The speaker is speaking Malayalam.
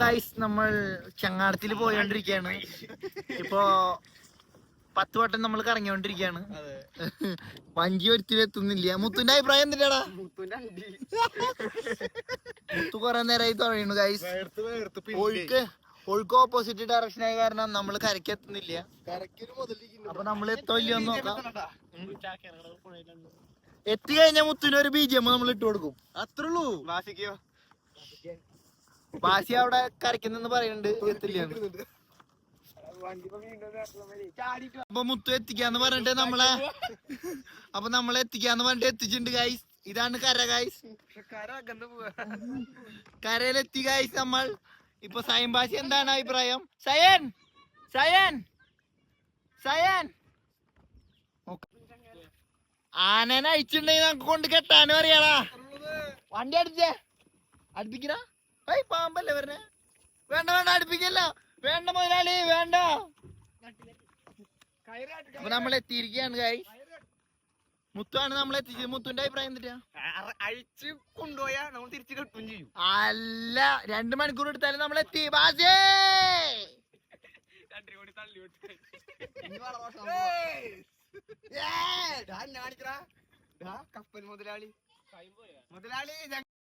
ഗൈസ് നമ്മൾ ചങ്ങാടത്തിൽ പോയോണ്ടിരിക്കുകയാണ് ഇപ്പോ പത്ത് വട്ടം നമ്മൾ കറങ്ങിക്കൊണ്ടിരിക്കുകയാണ് വഞ്ചി ഒരിക്കലും എത്തുന്നില്ല. മുത്തുന്റെ അഭിപ്രായം എന്തിനാടാ മുത്തു കൊറേ നേരമായി തുടങ്ങിയു ഗൈസ് ഒഴുക്ക് ഒഴുക്ക് ഓപ്പോസിറ്റ് ഡയറക്ഷൻ ആയ കാരണം നമ്മൾ കരയ്ക്ക് എത്തുന്നില്ല. അപ്പൊ നമ്മൾ എത്തില്ല എന്ന് നോക്കാം. എത്തി കഴിഞ്ഞാൽ മുത്തിന് ഒരു ബി ജി എം നമ്മൾ ഇട്ടു കൊടുക്കും. അത്രേ ഉള്ളൂ. ബാസി അവിടെ കരയ്ക്കുന്നെന്ന് പറയുന്നുണ്ട് എത്തില്ല. അപ്പൊ മുത്തു എത്തിക്കാന്ന് പറഞ്ഞിട്ട് നമ്മളെ അപ്പൊ നമ്മളെ എത്തിക്കാന്ന് പറഞ്ഞിട്ട് എത്തിച്ചിണ്ട് ഗൈസ് ഇതാണ് കര ഗൈസ് കരയിലെത്തി ഗൈസ് നമ്മൾ. ഇപ്പൊ സയൻ ഭാഷ എന്താണ് അഭിപ്രായം? സയൻ! സയൻ! സയൻ! ആനനെ അയച്ചിട്ടുണ്ടെങ്കിൽ നമുക്ക് കൊണ്ട് കെട്ടാനും അറിയാടാ. വണ്ടി അടിച്ചേ അടുപ്പിക്കണ ഏയ് പാമ്പല്ലേ വരണേ വേണ്ട വേണ്ട അടുപ്പിക്കല്ല. വേണ്ട മുതലാളി വേണ്ട. അപ്പൊ നമ്മൾ എത്തിയിരിക്കുകയാണ് കൈ മുത്താണ് നമ്മൾ എത്തിച്ചത്. മുത്തുന്റെ അഭിപ്രായം എന്തിട്ടാ? അഴിച്ച് കൊണ്ടുപോയാ നമ്മൾ തിരിച്ചു കിട്ടും ചെയ്യും. അല്ല രണ്ടു മണിക്കൂർ എടുത്താലും നമ്മൾ എത്തി. ബാസേ! കപ്പൽ മുതലാളി. മുതലാളി